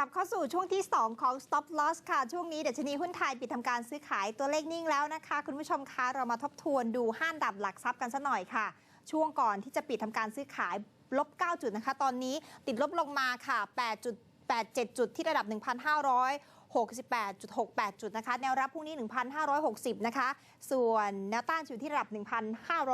ลับเข้าสู่ช่วงที่ 2 ของ Stop Loss ค่ะ ช่วงนี้เดัชนีหุ้นไทยปิดทำการซื้อขายตัวเลขนิ่งแล้วนะคะ คุณผู้ชมคะเรามาทบทวนดูห้านดับหลักทรัพย์กันสักหน่อยค่ะ ช่วงก่อนที่จะปิดทำการซื้อขายลบ 9 จุดนะคะ ตอนนี้ติดลบลงมาค่ะ 8 จุด87 จุดที่ระดับ 68.68 จุดนะคะ แนวรับพรุ่งนี้ 1,560 นะคะ ส่วนแนวต้านอยู่ที่ระดับ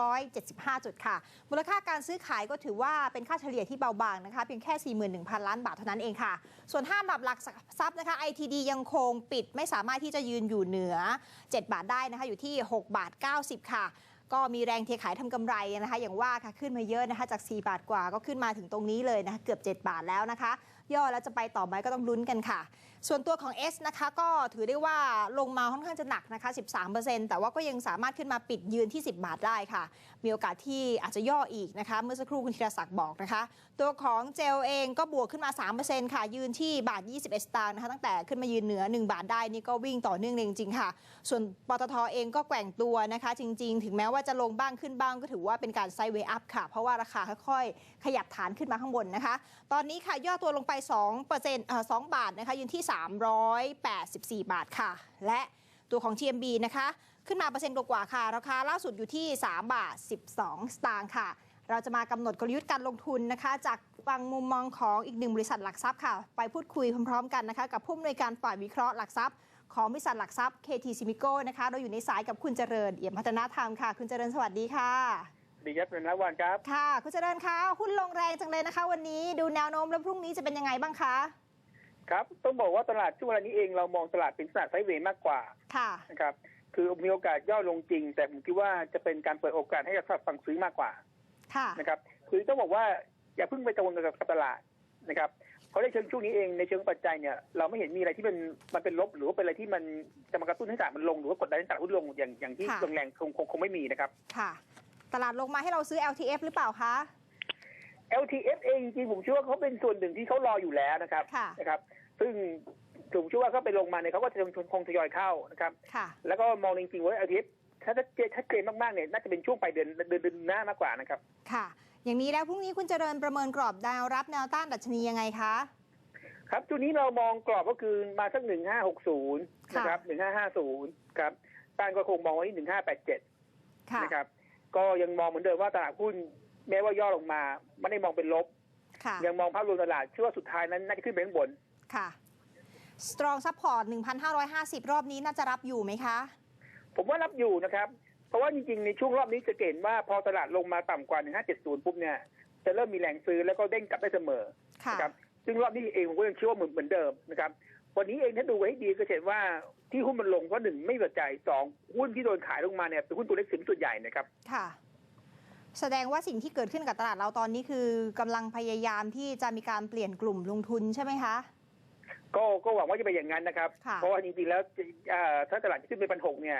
1,575 จุดค่ะ มูลค่าการซื้อขายก็ถือว่าเป็นค่าเฉลี่ยที่เบาบางนะคะ เพียงแค่ 41,000 ล้านบาทเท่านั้นเองค่ะ ส่วนห้าอันดับหลักทรัพย์นะคะ ITD ยังคงปิดไม่สามารถที่จะยืนอยู่เหนือ 7 บาทได้นะคะ อยู่ที่ 6 บาท 90 ค่ะก็มีแรงเทขายทำกำไรนะคะ อย่างว่าค่ะขึ้นมาเยอะนะคะจาก 4 บาทกว่าก็ขึ้นมาถึงตรงนี้เลยนะคะเกือบ 7 บาทแล้วนะคะ ย่อแล้วจะไปต่อไหมก็ต้องลุ้นกันค่ะ ส่วนตัวของ S นะคะก็ถือได้ว่าลงมาค่อนข้างจะหนักนะคะ 13%แต่ว่าก็ยังสามารถขึ้นมาปิดยืนที่ 10 บาทได้ค่ะ มีโอกาสที่อาจจะย่ออีกนะคะ เมื่อสักครู่คุณธีรศักดิ์บอกนะคะ ตัวของเจลเองก็บวกขึ้นมา 3%ค่ะ ยืนที่บาท 21 สตางค์นะคะ ตั้งแต่ขึ้นมายืนเหนือ 1 บาทได้นี่ก็วิ่งต่อเนื่องจริงๆค่ะ ส่วนปตทเองก็แกว่งตัวนะคะ จริง ๆ ถึงแม้ว่าจะลงบ้างขึ้นบ้างก็ถือว่าเป็นการไซด์เวย์อัพค่ะ เพราะว่าราคาค่อยๆขยับฐานขึ้นมาข้างบนนะคะ ตอนนี้ค่ะย่อตัวลงไป2%เอ่อ2บาทนะคะยืนที่384 บาทค่ะ และตัวของ GMB นะคะ ขึ้นมาเปอร์เซ็นต์กว่าๆค่ะ ราคาล่าสุดอยู่ที่ 3 บาท 12 สตางค์ค่ะ เราจะมากำหนดกลยุทธ์การลงทุนนะคะ จากฟังมุมมองของอีกหนึ่งบริษัทหลักทรัพย์ค่ะ ไปพูดคุยพร้อมๆ กันนะคะ กับผู้อำนวยการฝ่ายวิเคราะห์หลักทรัพย์ของบริษัทหลักทรัพย์ KT s i m i c o นะคะ เราอยู่ในสายกับคุณเจริญเอี่ยมพัฒนาธรรมค่ะ คุณเจริญสวัสดีค่ะ ดีครับเป็นนักวันครับ ค่ะ คุณเจริญคะ หุ้นลงแรงจังเลยนะคะ วันนี้ ดูแนวโน้มแล้วพรุ่งนี้จะเป็นยังไงบ้างคะ ครับ ต้องบอกว่าตลาดช่วงเวลานี้เองเรามองตลาดเป็นตลาดไซด์เวย์มากกว่าค่ะนะครับ คือมีโอกาสย่อลงจริง แต่ผมคิดว่าจะเป็นการเปิดโอกาสให้กับฝั่งซื้อมากกว่า ค่ะนะครับ คือต้องบอกว่าอย่าเพิ่งไปกังวลกับตลาดนะครับเพราะในเชิงช่วงนี้เองในเชิงปัจจัยเนี่ยเราไม่เห็นมีอะไรที่มันมันเป็นลบหรือว่าเป็นอะไรที่มันจะมากระตุ้นให้ตลาดมันลงหรือว่ากดดันให้ตลาดหุ้นลงอย่างอย่างที่ค่ะลงแรงคงคงคงไม่มีนะครับ ค่ะ ตลาดลงมาให้เราซื้อ LTF หรือเปล่าคะ LTF เองจริงๆผมเชื่อว่าเขาเป็นส่วนหนึ่งที่เขารออยู่แล้วนะครับค่ะนะครับ ซึ่งผมเชื่อว่าเขาไปลงมาเนี่ยเขาก็จะคงทยอยเข้านะครับค่ะแล้วก็มองจริงๆว่า LTF ถ้าชัดเจนชัดเจนมากๆเนี่ยน่าจะเป็นช่วงปลายเดือนเดือนเดือนหน้ามากกว่านะครับ ค่ะ อย่างนี้แล้วพรุ่งนี้คุณเจริญประเมินกรอบแนวรับแนวต้านดัชนียังไงคะครับช่วงนี้เรามองกรอบก็คือมาสักหนึ่งห้าหกศูนย์นะครับหนึ่งห้าห้าศูนย์ครับต้านก็คงมองไว้ที่หนึ่งห้าแปดเจ็ดค่ะนะครับ ก็ยังมองเหมือนเดิมว่าตลาดหุ้นแม้ว่าย่อลงมาไม่ได้มองเป็นลบค่ะยังมองภาพรวมตลาดเชื่อว่าสุดท้ายนั้นน่าจะขึ้นไปข้างบน ค่ะ strong support 1,550 รอบนี้น่าจะรับอยู่ไหมคะ ผมว่ารับอยู่นะครับ เพราะว่าจริงๆ ในช่วงรอบนี้จะเห็นว่าพอตลาดลงมาต่ำกว่า 1570 ปุ๊บเนี่ยจะเริ่มมีแรงซื้อแล้วก็เด้งกลับได้เสมอค่ะนะครับซึ่งรอบนี้เองผมก็ยังเชื่อว่าเหมือนเหมือนเดิมนะครับวันนี้เองถ้าดูไว้ให้ดีก็จะเห็นว่าที่หุ้นมันลงเพราะหนึ่งไม่ปัจจัยสองหุ้นที่โดนขายลงมาเนี่ยเป็นหุ้นตัวเล็กสิบส่วนใหญ่นะครับค่ะแสดงว่าสิ่งที่เกิดขึ้นกับตลาดเราตอนนี้คือกำลังพยายามที่จะมีการเปลี่ยนกลุ่มลงทุนใช่ไหมคะ ก็ก็หวังว่าจะเป็นอย่างนั้นนะครับ ค่ะเพราะว่าจริงๆแล้วเอ่อถ้าตลาดขึ้นไปพันหกเนี่ย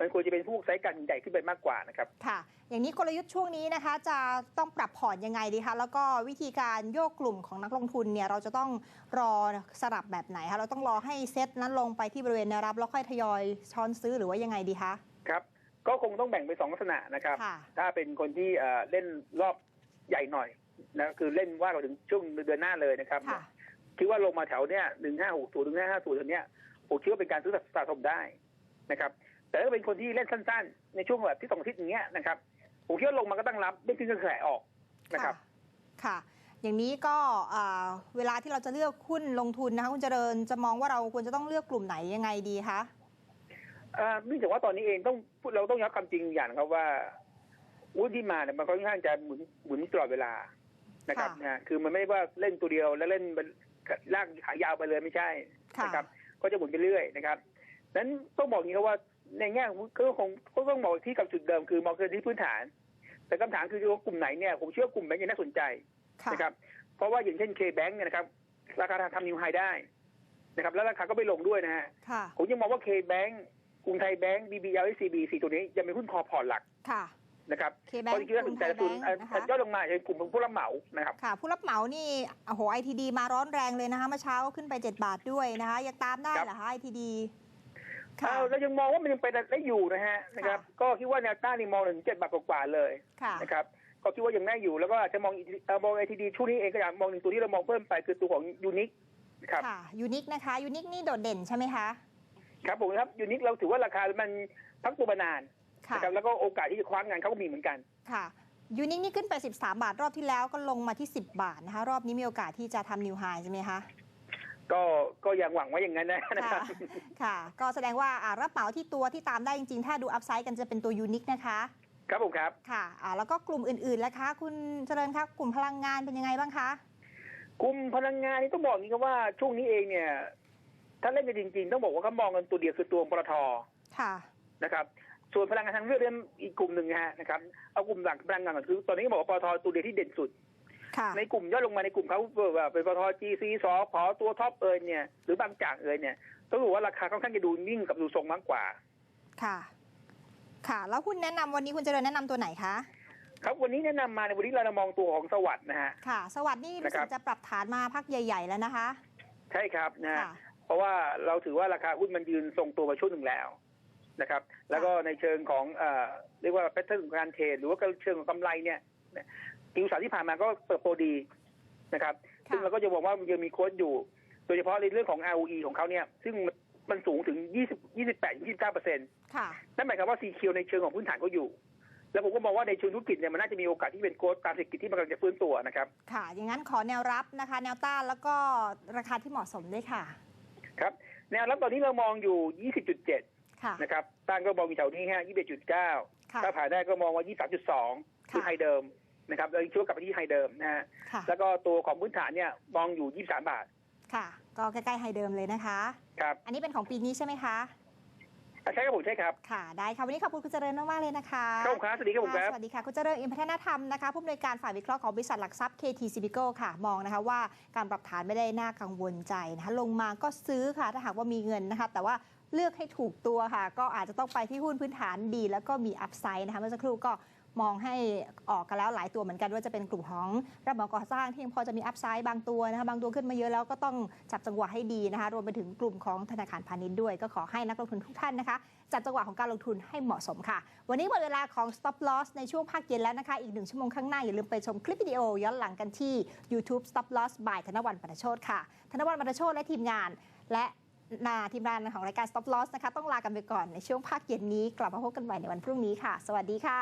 มันควรจะเป็นพวกไซส์การใหญ่ขึ้นไปมากกว่านะครับ ค่ะ อย่างนี้กลยุทธ์ช่วงนี้นะคะ จะต้องปรับพอร์ตยังไงดีคะแล้วก็วิธีการโยกกลุ่มของนักลงทุนเนี่ยเราจะต้องรอสลับแบบไหนคะเราต้องรอให้เซตนั้นลงไปที่บริเวณแนวรับ แล้วค่อยทยอยช้อนซื้อหรือว่ายังไงดีคะครับ ก็คงต้องแบ่งเป็นสองลักษณะนะครับ ค่ะถ้าเป็นคนที่เอ่อเล่นรอบใหญ่หน่อยนะคือเล่นว่าเราถึงช่วงเดือนหน้าเลยนะครับ ค่ะ คิดว่าลงมาแถวเนี้ยหนึ่งห้าหกศูนย์ถึงห้าห้าศูนย์เนี้ยผมคิดว่าเป็นการซื้อสะสมได้นะครับ แต่ถ้าเป็นคนที่เล่นสั้น ๆ ในช่วงแบบที่สองอาทิตย์อย่างเงี้ยนะครับผมคิดว่าลงมาก็ตั้งรับไม่ขึ้นก็แขายออกนะครับ ค่ะ อย่างนี้ก็อ่าเวลาที่เราจะเลือกหุ้นลงทุนนะคะคุณเจริญจะมองว่าเราควรจะต้องเลือกกลุ่มไหนยังไงดีคะเอ่อเนื่องจากว่าตอนนี้เองต้องพูดเราต้องยอมความจริงอย่างนะครับว่าหุ้นที่มาเนี่ยมันค่อนข้างจะหมุนหมุนตลอดเวลานะครับค่ะนะคือมันไม่ได้ว่าเล่นตัวเดียวแล้วเล่นเป็น ลากขายาวไปเลยไม่ใช่ค่ะนะครับ ก็จะหมุนไปเรื่อยนะครับนั้นต้องบอกอย่างนี้ครับว่าในแง่ของก็คงก็ต้องบอกที่กับจุดเดิมคือมองคือที่พื้นฐาน แต่คำถามคือว่ากลุ่มไหนเนี่ยผมเชื่อว่ากลุ่มแบงก์ยังน่าสนใจค่ะนะครับ เพราะว่าอย่างเช่นเคแบงก์เนี่ยนะครับ ราคาทำนิวไฮได้นะครับ แล้วราคาก็ไม่ลงด้วยนะฮะค่ะผมยังมองว่าเคแบงก์กรุงไทยแบงก์บีบีเอลซีบีสี่ตัวนี้ยังเป็นหุ้นคอพอร์ตหลักค่ะ นะครับ K-Bank เพราะจริงๆแล้วกรุถึงงไทแต่ยละทุน Bank เอ่อนะคะย่อลงมาเป็นกลุ่มของผู้รับเหมานะครับค่ะ ผู้รับเหมานี่โอ้โหไอทีดีมาร้อนแรงเลยนะคะเมื่อเช้าขึ้นไป 7 บาทด้วยนะคะยังตามได้ครับเหรอคะไอทีดีค่ะเอาเรายังมองว่ามันยังไปได้อยู่นะฮะนะครับ ก็คิดว่าแนวต้านนี่มองถึงเจ็ดบาทกว่าๆเลยค่ะนะครับก็คิดว่ายังได้อยู่แล้วก็อาจจะมองอีกเอ่อมองไอทีดีช่วงนี้เองก็อยากมองหนึ่งตัวที่เรามองเพิ่มไปคือตัวของยูนิคครับค่ะยูนิคนะคะยูนิคนี่โดดเด่นใช่ไหมคะครับผมครับยูนิคเราถือว่าราคามันพักตัวมานานค่ะ นะครับแล้วก็โอกาสที่จะคว้างงานเขาก็มีเหมือนกันค่ะยูนิคนี่ขึ้นไป 13 บาทรอบที่แล้วก็ลงมาที่ 10 บาทนะคะ รอบนี้มีโอกาสที่จะทำนิวไฮใช่ไหมคะก็ก็ยังหวังว่าอย่างนั้นนะนะคค่ะรับค่ะ ก็แสดงว่าอ่ารับเหมาที่ตัวที่ตามได้จริงๆ ถ้าดูอัพไซด์กันจะเป็นตัวยูนิคนะคะ ครับผมครับค่ะอ่าแล้วก็กลุ่มอื่นๆแล้วคะ คุณเจริญคะกลุ่มพลังงานเป็นยังไงบ้างคะกลุ่มพลังงานนี่ต้องบอกอย่างนี้ครับว่าช่วงนี้เองเนี่ย ถ้าเล่นกันจริง ๆ ต้องบอกว่าเขามองกันตัวเดียวคือตัวปตทค่ะนะครับ ส่วนพลังงานทางเลือกเนี่ยอีกกลุ่มหนึ่งนะฮะนะครับเอากลุ่มหลักพลังงานก่อนคือ ตอนนี้ก็บอกว่าปตทตัวเดียวที่เด่นสุดค่ะในกลุ่มย่อยลงมาในกลุ่มเขาแบบเป็นปตท GC สพตัวท็อปเอยเนี่ยหรือบางจากเอยเนี่ยต้องบอกว่าราคาค่อนข้างจะดูนิ่งกับดูทรงมากกว่า ค่ะ ค่ะ แล้วคุณแนะนำวันนี้คุณเจริญแนะนำตัวไหนคะครับวันนี้แนะนำมาในวันนี้เรามองตัวของสวัสด์นะฮะค่ะ สวัสดีรู้สึนะครักบจะปรับฐานมาพักใหญ่ ๆ แล้วนะคะ ใช่ครับนะฮะค่ะเพราะว่าเราถือว่าราคาหุ้นมันยืนทรงตัวมาช่วงหนึ่งแล้ว นะครับ แล้วก็ในเชิงของเอ่อเรียกว่าแพทเทิร์นของการเทรดหรือว่าเชิงของกำไรเนี่ยกิวสาที่ผ่านมาก็เติบโตดีนะครับค่ะซึ่งเราก็จะบอกว่ามันยังมีโค้ดอยู่ โดยเฉพาะในเรื่องของ ROE ของเขาเนี่ย ซึ่งมันสูงถึง 20 28 29เปอร์เซ็นต์ค่ะนั่นหมายความว่า CQ ในเชิงของพื้นฐานก็อยู่ แล้วผมก็มองว่าในเชิงธุรกิจเนี่ยมันน่าจะมีโอกาสที่เป็นโค้ดตามเศรษฐกิจที่มันกำลังจะฟื้นตัวนะครับ ค่ะ อย่างนั้นขอแนวรับนะคะ แนวต้านแล้วก็ราคาที่เหมาะสมด้วยค่ะ ครับ แนวรับตอนนี้เรามองอยู่ 20.7ค่ะ นะครับตั้งก็มองอยู่แถวนี้ฮะ21.9ค่ะถ้าผ่านได้ก็มองว่า23.2คือค่ะไฮเดิมนะครับเราช่วยกลับไปที่ไฮเดิมนะฮะค่ะแล้วก็ตัวของพื้นฐานเนี่ยมองอยู่23บาท ค่ะ ก็ใกล้ๆไฮเดิมเลยนะคะครับอันนี้เป็นของปีนี้ใช่ไหมคะอะใช่ครับผมใช่ครับ ค่ะ ได้ค่ะ วันนี้ขอบคุณคุณเจริญมากๆเลยนะคะครับผมครับสวัสดีครับผมครับะสวัสดีค่ะ คุณเจริญอินพัฒนธรรมนะคะผู้อำนวยการฝ่ายวิเคราะห์ของบริษัทหลักทรัพย์ KT c i b i c o ค่ะ มองนะคะว่าการปรับฐานไม่ได้น่ากังวลใจนะคะลงมาก็ซื้อค่ะ ถ้าหากว่ามีเงินนะคะ แต่ว่า เลือกให้ถูกตัวค่ะ ก็อาจจะต้องไปที่หุ้นพื้นฐานดี แล้วก็มีอัพไซด์นะคะเมื่อสักครู่ก็มองให้ออกกันแล้วหลายตัวเหมือนกันว่าจะเป็นกลุ่มของรับเหมาก่อสร้างที่ยังพอจะมีอัพไซด์บางตัวนะคะบางตัวขึ้นมาเยอะแล้วก็ต้องจับจังหวะให้ดีนะคะรวมไปถึงกลุ่มของธนาคารพาณิชย์ด้วย ก็ขอให้นักลงทุนทุกท่านนะคะ จัดจังหวะของการลงทุนให้เหมาะสมค่ะ วันนี้หมดเวลาของ stop loss ในช่วงภาคเย็นแล้วนะคะ อีกหนึ่งชั่วโมงข้างหน้าอย่าลืมไปชมคลิปวิดีโอย้อนหลังกันที่ YouTube stop loss by ธนวันปัตโชตค่ะธนวันปัตโชตและทีมงาน และ นาทีมงานของรายการ Stop Loss นะคะต้องลากันไปก่อนในช่วงภาคเย็นนี้ กลับมาพบกันใหม่ในวันพรุ่งนี้ค่ะ สวัสดีค่ะ